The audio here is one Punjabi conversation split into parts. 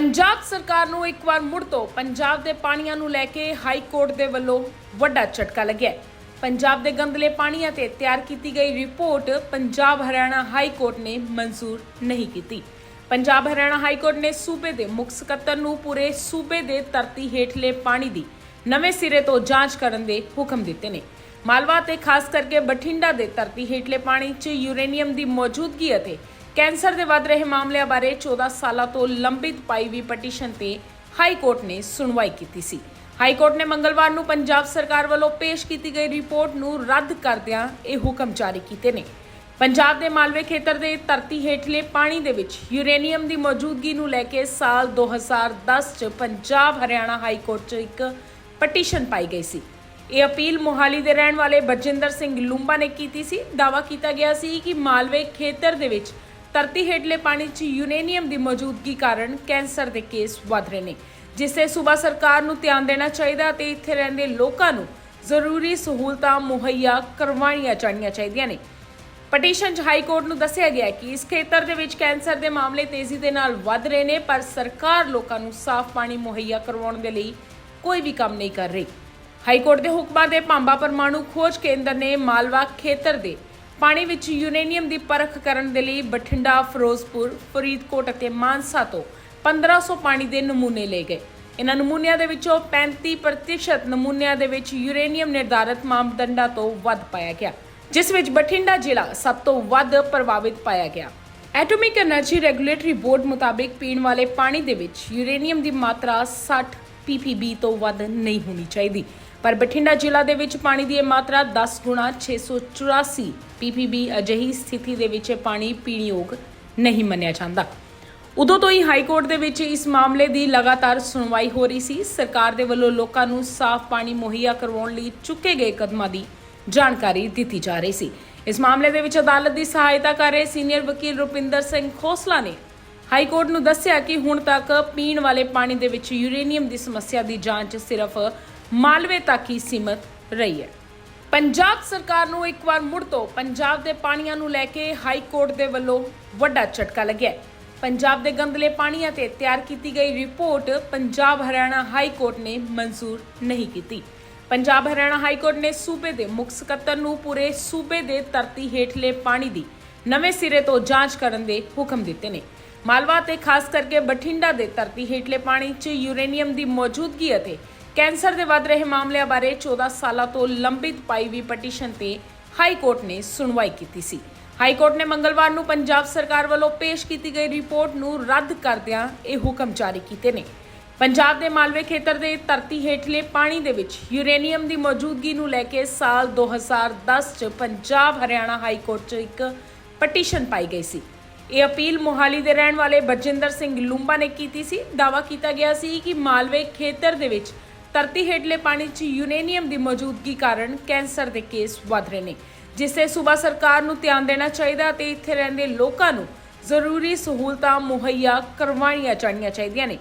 ਪੰਜਾਬ ਸਰਕਾਰ ਨੂੰ ਇੱਕ ਵਾਰ ਮੁੜ ਤੋਂ ਪੰਜਾਬ ਦੇ ਪਾਣੀਆਂ ਨੂੰ ਲੈ ਕੇ ਹਾਈ ਕੋਰਟ ਦੇ ਵੱਲੋਂ ਵੱਡਾ ਝਟਕਾ ਲੱਗਿਆ ਪੰਜਾਬ ਦੇ ਗੰਦਲੇ ਪਾਣੀਆਂ ਤੇ ਤਿਆਰ ਕੀਤੀ ਗਈ report Punjab Haryana high court ਨੇ ਮਨਜ਼ੂਰ ਨਹੀਂ ਕੀਤੀ। ਪੰਜਾਬ ਹਰਿਆਣਾ ਹਾਈ ਕੋਰਟ ਨੇ ਸੂਬੇ ਦੇ ਮੁੱਖ ਸਕੱਤਰ ਨੂੰ ਪੂਰੇ ਸੂਬੇ ਦੇ ਧਰਤੀ ਹੇਠਲੇ ਪਾਣੀ ਦੀ ਨਵੇਂ ਸਿਰੇ ਤੋਂ ਜਾਂਚ ਕਰਨ ਦੇ ਹੁਕਮ ਦਿੱਤੇ ਨੇ। ਮਾਲਵਾ ਤੇ ਖਾਸ ਕਰਕੇ ਬਠਿੰਡਾ ਦੇ ਧਰਤੀ ਹੇਠਲੇ ਪਾਣੀ 'ਚ ਯੂਰੇਨੀਅਮ ਦੀ ਮੌਜੂਦਗੀ ਅਤੇ ਕੈਂਸਰ ਦੇ ਵੱਧ ਰਹੇ ਮਾਮਲਿਆਂ ਬਾਰੇ 14 ਸਾਲਾਂ ਤੋਂ ਲੰਬਿਤ ਪਾਈ ਵੀ ਪਟੀਸ਼ਨ ਤੇ ਹਾਈ ਕੋਰਟ ਨੇ ਸੁਣਵਾਈ ਕੀਤੀ ਸੀ। ਹਾਈ ਕੋਰਟ ਨੇ ਮੰਗਲਵਾਰ ਨੂੰ ਪੰਜਾਬ ਸਰਕਾਰ ਵੱਲੋਂ ਪੇਸ਼ ਕੀਤੀ ਗਈ ਰਿਪੋਰਟ ਨੂੰ ਰੱਦ ਕਰਦਿਆਂ ਇਹ ਹੁਕਮ ਜਾਰੀ ਕੀਤੇ ਨੇ। ਪੰਜਾਬ ਦੇ ਮਾਲਵੇ ਖੇਤਰ ਦੇ ਧਰਤੀ ਹੇਠਲੇ ਪਾਣੀ ਦੇ ਵਿੱਚ ਯੂਰੇਨੀਅਮ ਦੀ ਮੌਜੂਦਗੀ ਨੂੰ ਲੈ ਕੇ ਸਾਲ 2010 ਚ ਪੰਜਾਬ ਹਰਿਆਣਾ ਹਾਈ ਕੋਰਟ 'ਚ ਇੱਕ ਪਟੀਸ਼ਨ ਪਾਈ ਗਈ ਸੀ। ਇਹ ਅਪੀਲ ਮੋਹਾਲੀ ਦੇ ਰਹਿਣ ਵਾਲੇ ਬਜਿੰਦਰ ਸਿੰਘ ਲੂੰਬਾ ਨੇ ਕੀਤੀ ਸੀ। ਦਾਵਾ ਕੀਤਾ ਗਿਆ ਸੀ ਕਿ ਮਾਲਵੇ ਖੇਤਰ ਦੇ ਵਿੱਚ ਧਰਤੀ ਹੇਠਲੇ ਪਾਣੀ 'ਚ ਯੂਰੇਨੀਅਮ ਦੀ ਮੌਜੂਦਗੀ ਕਾਰਨ ਕੈਂਸਰ ਦੇ ਕੇਸ ਵਧ ਰਹੇ ਨੇ, ਜਿਸ ਤੇ ਸੂਬਾ ਸਰਕਾਰ ਨੂੰ ਧਿਆਨ ਦੇਣਾ ਚਾਹੀਦਾ ਤੇ ਇੱਥੇ ਰਹਿੰਦੇ ਲੋਕਾਂ ਨੂੰ ਜ਼ਰੂਰੀ ਸਹੂਲਤਾਂ ਮੁਹੱਈਆ ਕਰਵਾਉਣੀਆਂ ਚਾਹੀਦੀਆਂ ਚਾਹੀਦੀਆਂ ਨੇ। ਪਟੀਸ਼ਨ 'ਚ ਹਾਈ ਕੋਰਟ ਨੂੰ ਦੱਸਿਆ ਗਿਆ ਕਿ ਇਸ ਖੇਤਰ ਦੇ ਵਿੱਚ ਕੈਂਸਰ ਦੇ ਮਾਮਲੇ ਤੇਜ਼ੀ ਦੇ ਨਾਲ ਵੱਧ ਰਹੇ ਨੇ, ਪਰ ਸਰਕਾਰ ਲੋਕਾਂ ਨੂੰ ਸਾਫ਼ ਪਾਣੀ ਮੁਹੱਈਆ ਕਰਵਾਉਣ ਦੇ ਲਈ ਕੋਈ ਵੀ ਕੰਮ ਨਹੀਂ ਕਰ ਰਹੀ। ਹਾਈ ਕੋਰਟ ਦੇ ਹੁਕਮਾਂ ਦੇ ਭਾਂਬਾ ਪਰਮਾਣੂ ਖੋਜ ਕੇਂਦਰ ਨੇ ਮਾਲਵਾ ਖੇਤਰ ਦੇ ਪਾਣੀ ਵਿੱਚ ਯੂਰੇਨੀਅਮ ਦੀ ਪਰਖ ਕਰਨ ਦੇ ਲਈ ਬਠਿੰਡਾ, ਫਿਰੋਜ਼ਪੁਰ, ਫਰੀਦਕੋਟ ਅਤੇ ਮਾਨਸਾ ਤੋਂ 1500 ਪਾਣੀ ਦੇ ਨਮੂਨੇ ਲਏ ਗਏ। ਇਹਨਾਂ ਨਮੂਨਿਆਂ ਦੇ ਵਿੱਚੋਂ 35% ਨਮੂਨਿਆਂ ਦੇ ਵਿੱਚ ਯੂਰੇਨੀਅਮ ਨਿਰਧਾਰਤ ਮਾਪਦੰਡਾਂ ਤੋਂ ਵੱਧ ਪਾਇਆ ਗਿਆ, ਜਿਸ ਵਿੱਚ ਬਠਿੰਡਾ ਜ਼ਿਲ੍ਹਾ ਸਭ ਤੋਂ ਵੱਧ ਪ੍ਰਭਾਵਿਤ ਪਾਇਆ ਗਿਆ। ਐਟੋਮਿਕ ਐਨਰਜੀ ਰੈਗੂਲੇਟਰੀ ਬੋਰਡ ਮੁਤਾਬਿਕ ਪੀਣ ਵਾਲੇ ਪਾਣੀ ਦੇ ਵਿੱਚ ਯੂਰੇਨੀਅਮ ਦੀ ਮਾਤਰਾ 60 ppb ਤੋਂ ਵੱਧ ਨਹੀਂ ਹੋਣੀ ਚਾਹੀਦੀ। ਪਰ ਬਠਿੰਡਾ ਜ਼ਿਲ੍ਹਾ ਦੇ ਵਿੱਚ ਪਾਣੀ ਦੀ ਇਹ ਮਾਤਰਾ 10 ਗੁਣਾ 684 ppb ਅਜਿਹੀ ਸਥਿਤੀ ਦੇ ਵਿੱਚ ਇਹ ਪਾਣੀ ਪੀਣਯੋਗ ਨਹੀਂ ਮੰਨਿਆ ਜਾਂਦਾ। ਉਦੋਂ ਤੋਂ ਹੀ ਹਾਈ ਕੋਰਟ ਦੇ ਵਿੱਚ ਇਸ ਮਾਮਲੇ ਦੀ ਲਗਾਤਾਰ ਸੁਣਵਾਈ ਹੋ ਰਹੀ ਸੀ। ਸਰਕਾਰ ਦੇ ਵੱਲੋਂ ਲੋਕਾਂ ਨੂੰ ਸਾਫ਼ ਪਾਣੀ ਮੁਹੱਈਆ ਕਰਵਾਉਣ ਲਈ ਚੁੱਕੇ ਗਏ ਕਦਮਾਂ ਦੀ ਜਾਣਕਾਰੀ ਦਿੱਤੀ ਜਾ ਰਹੀ ਸੀ। ਇਸ ਮਾਮਲੇ ਦੇ ਵਿੱਚ ਅਦਾਲਤ ਦੀ ਸਹਾਇਤਾ ਕਰ ਰਹੇ ਸੀਨੀਅਰ ਵਕੀਲ ਰੁਪਿੰਦਰ ਸਿੰਘ ਖੋਸਲਾ ਨੇ ਹਾਈ ਕੋਰਟ ਨੂੰ ਦੱਸਿਆ ਕਿ ਹੁਣ ਤੱਕ ਪੀਣ ਵਾਲੇ ਪਾਣੀ ਦੇ ਵਿੱਚ ਯੂਰੇਨੀਅਮ ਦੀ ਸਮੱਸਿਆ ਦੀ ਜਾਂਚ ਸਿਰਫ ਮਾਲਵੇ ਤੱਕ ਹੀ ਸੀਮਤ ਰਹੀ ਹੈ। ਪੰਜਾਬ ਸਰਕਾਰ ਨੂੰ ਇੱਕ ਵਾਰ ਮੁੜ ਤੋਂ ਪੰਜਾਬ ਦੇ ਪਾਣੀਆਂ ਨੂੰ ਲੈ ਕੇ ਹਾਈ ਕੋਰਟ ਦੇ ਵੱਲੋਂ ਵੱਡਾ ਝਟਕਾ ਲੱਗਿਆ ਪੰਜਾਬ ਦੇ ਗੰਦਲੇ ਪਾਣੀਆਂ ਤੇ ਤਿਆਰ ਕੀਤੀ ਗਈ report Punjab Haryana high court ਨੇ ਮਨਜ਼ੂਰ ਨਹੀਂ ਕੀਤੀ। ਪੰਜਾਬ ਹਰਿਆਣਾ ਹਾਈ ਕੋਰਟ ਨੇ ਸੂਬੇ ਦੇ ਮੁੱਖ ਸਕੱਤਰ ਨੂੰ ਪੂਰੇ ਸੂਬੇ ਦੇ ਧਰਤੀ ਹੇਠਲੇ ਪਾਣੀ ਦੀ ਨਵੇਂ ਸਿਰੇ ਤੋਂ ਜਾਂਚ ਕਰਨ ਦੇ ਹੁਕਮ ਦਿੱਤੇ ਨੇ। ਮਾਲਵਾ ਤੇ ਖਾਸ ਕਰਕੇ ਬਠਿੰਡਾ ਦੇ ਧਰਤੀ ਹੇਠਲੇ ਪਾਣੀ 'ਚ ਯੂਰੇਨੀਅਮ ਦੀ ਮੌਜੂਦਗੀ ਅਤੇ ਕੈਂਸਰ ਦੇ ਵੱਧ ਰਹੇ ਮਾਮਲਿਆਂ ਬਾਰੇ 14 ਸਾਲਾਂ ਤੋਂ ਲੰਬਿਤ ਪਾਈ ਵੀ ਪਟੀਸ਼ਨ ਤੇ ਹਾਈ ਕੋਰਟ ਨੇ ਸੁਣਵਾਈ ਕੀਤੀ ਸੀ। ਹਾਈ ਕੋਰਟ ਨੇ ਮੰਗਲਵਾਰ ਨੂੰ ਪੰਜਾਬ ਸਰਕਾਰ ਵੱਲੋਂ ਪੇਸ਼ ਕੀਤੀ ਗਈ ਰਿਪੋਰਟ ਨੂੰ ਰੱਦ ਕਰਦਿਆਂ ਇਹ ਹੁਕਮ ਜਾਰੀ ਕੀਤੇ ਨੇ। ਪੰਜਾਬ ਦੇ ਮਾਲਵੇ ਖੇਤਰ ਦੇ ਧਰਤੀ ਹੇਠਲੇ ਪਾਣੀ ਦੇ ਵਿੱਚ ਯੂਰੇਨੀਅਮ ਦੀ ਮੌਜੂਦਗੀ ਨੂੰ ਲੈ ਕੇ ਸਾਲ 2010 ਚ ਪੰਜਾਬ ਹਰਿਆਣਾ ਹਾਈ ਕੋਰਟ 'ਚ ਇੱਕ ਪਟੀਸ਼ਨ ਪਾਈ ਗਈ ਸੀ। ਇਹ ਅਪੀਲ ਮੋਹਾਲੀ ਦੇ ਰਹਿਣ ਵਾਲੇ ਬਜਿੰਦਰ ਸਿੰਘ ਲੂੰਬਾ ਨੇ ਕੀਤੀ ਸੀ। ਦਾਵਾ ਕੀਤਾ ਗਿਆ ਸੀ ਕਿ ਮਾਲਵੇ ਖੇਤਰ ਦੇ ਵਿੱਚ ਧਰਤੀ ਹੇਠਲੇ ਪਾਣੀ 'ਚ ਯੂਰੇਨੀਅਮ ਦੀ ਮੌਜੂਦਗੀ ਕਾਰਨ ਕੈਂਸਰ ਦੇ ਕੇਸ ਵਧ ਰਹੇ ਨੇ ਜਿਸ ਤੇ ਸੂਬਾ ਸਰਕਾਰ ਨੂੰ ਧਿਆਨ ਦੇਣਾ ਚਾਹੀਦਾ ਤੇ ਇੱਥੇ ਰਹਿੰਦੇ ਲੋਕਾਂ ਨੂੰ ਜ਼ਰੂਰੀ ਸਹੂਲਤਾਂ ਮੁਹੱਈਆ ਕਰਵਾਉਣੀਆਂ ਚਾਹੀਦੀਆਂ ਚਾਹੀਦੀਆਂ ਨੇ।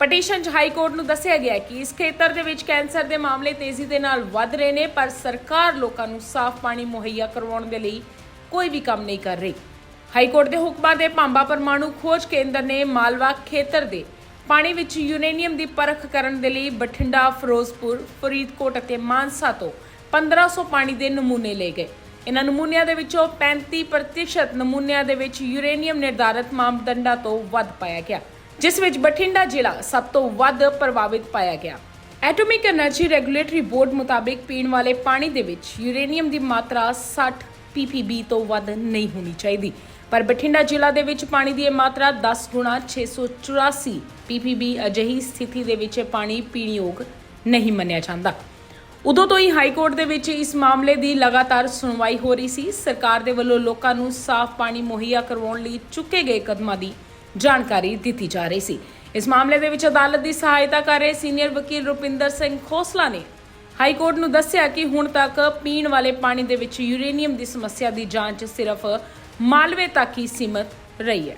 ਪਟੀਸ਼ਨ 'ਚ ਹਾਈ ਕੋਰਟ ਨੂੰ ਦੱਸਿਆ ਗਿਆ ਕਿ ਇਸ ਖੇਤਰ ਦੇ ਵਿੱਚ ਕੈਂਸਰ ਦੇ ਮਾਮਲੇ ਤੇਜ਼ੀ ਦੇ ਨਾਲ ਵੱਧ ਰਹੇ ਨੇ, ਪਰ ਸਰਕਾਰ ਲੋਕਾਂ ਨੂੰ ਸਾਫ਼ ਪਾਣੀ ਮੁਹੱਈਆ ਕਰਵਾਉਣ ਦੇ ਲਈ ਕੋਈ ਵੀ ਕੰਮ ਨਹੀਂ ਕਰ ਰਹੀ। ਹਾਈ ਕੋਰਟ ਦੇ ਹੁਕਮਾਂ ਦੇ ਭਾਂਬਾ ਪਰਮਾਣੂ ਖੋਜ ਕੇਂਦਰ ਨੇ ਮਾਲਵਾ ਖੇਤਰ ਦੇ ਪਾਣੀ ਵਿੱਚ ਯੂਰੇਨੀਅਮ ਦੀ ਪਰਖ ਕਰਨ ਦੇ ਲਈ ਬਠਿੰਡਾ, ਫਿਰੋਜ਼ਪੁਰ, ਫਰੀਦਕੋਟ ਅਤੇ ਮਾਨਸਾ ਤੋਂ 1500 ਪਾਣੀ ਦੇ ਨਮੂਨੇ ਲਏ ਗਏ। ਇਹਨਾਂ ਨਮੂਨਿਆਂ ਦੇ ਵਿੱਚੋਂ 35% ਨਮੂਨਿਆਂ ਦੇ ਵਿੱਚ ਯੂਰੇਨੀਅਮ ਨਿਰਧਾਰਤ ਮਾਪਦੰਡਾਂ ਤੋਂ ਵੱਧ ਪਾਇਆ ਗਿਆ। ਜਿਸ ਵਿੱਚ ਬਠਿੰਡਾ ਜ਼ਿਲ੍ਹਾ ਸਭ ਤੋਂ ਵੱਧ ਪ੍ਰਭਾਵਿਤ ਪਾਇਆ ਗਿਆ। ਐਟੋਮਿਕ ਐਨਰਜੀ ਰੈਗੂਲੇਟਰੀ ਬੋਰਡ ਮੁਤਾਬਿਕ ਪੀਣ ਵਾਲੇ ਪਾਣੀ ਦੇ ਵਿੱਚ ਯੂਰੇਨੀਅਮ ਦੀ ਮਾਤਰਾ 60 ppb ਤੋਂ ਵੱਧ ਨਹੀਂ ਹੋਣੀ ਚਾਹੀਦੀ। ਪਰ ਬਠਿੰਡਾ ਜ਼ਿਲ੍ਹਾ ਦੇ ਵਿੱਚ ਪਾਣੀ ਦੀ ਇਹ ਮਾਤਰਾ 10 ਗੁਣਾ 684 ppb ਅਜਿਹੀ ਸਥਿਤੀ ਦੇ ਵਿੱਚ ਇਹ ਪਾਣੀ ਪੀਣਯੋਗ ਨਹੀਂ ਮੰਨਿਆ ਜਾਂਦਾ। ਉਦੋਂ ਤੋਂ ਹੀ ਹਾਈ ਕੋਰਟ ਦੇ ਵਿੱਚ ਇਸ ਮਾਮਲੇ ਦੀ ਲਗਾਤਾਰ ਸੁਣਵਾਈ ਹੋ ਰਹੀ ਸੀ। ਸਰਕਾਰ ਦੇ ਵੱਲੋਂ ਲੋਕਾਂ ਨੂੰ ਸਾਫ਼ ਪਾਣੀ ਮੁਹੱਈਆ ਕਰਵਾਉਣ ਲਈ ਚੁੱਕੇ ਗਏ ਕਦਮਾਂ ਦੀ ਜਾਣਕਾਰੀ ਦਿੱਤੀ ਜਾ ਰਹੀ ਸੀ। ਇਸ ਮਾਮਲੇ ਦੇ ਵਿੱਚ ਅਦਾਲਤ ਦੀ ਸਹਾਇਤਾ ਕਰ ਰਹੇ ਸੀਨੀਅਰ ਵਕੀਲ ਰੁਪਿੰਦਰ ਸਿੰਘ ਖੋਸਲਾ ਨੇ ਹਾਈ ਕੋਰਟ ਨੂੰ ਦੱਸਿਆ ਕਿ ਹੁਣ ਤੱਕ ਪੀਣ ਵਾਲੇ ਪਾਣੀ ਦੇ ਵਿੱਚ ਯੂਰੇਨੀਅਮ ਦੀ ਸਮੱਸਿਆ ਦੀ ਜਾਂਚ ਸਿਰਫ ਮਾਲਵੇ ਤੱਕ ਹੀ ਸੀਮਤ ਰਹੀ ਹੈ।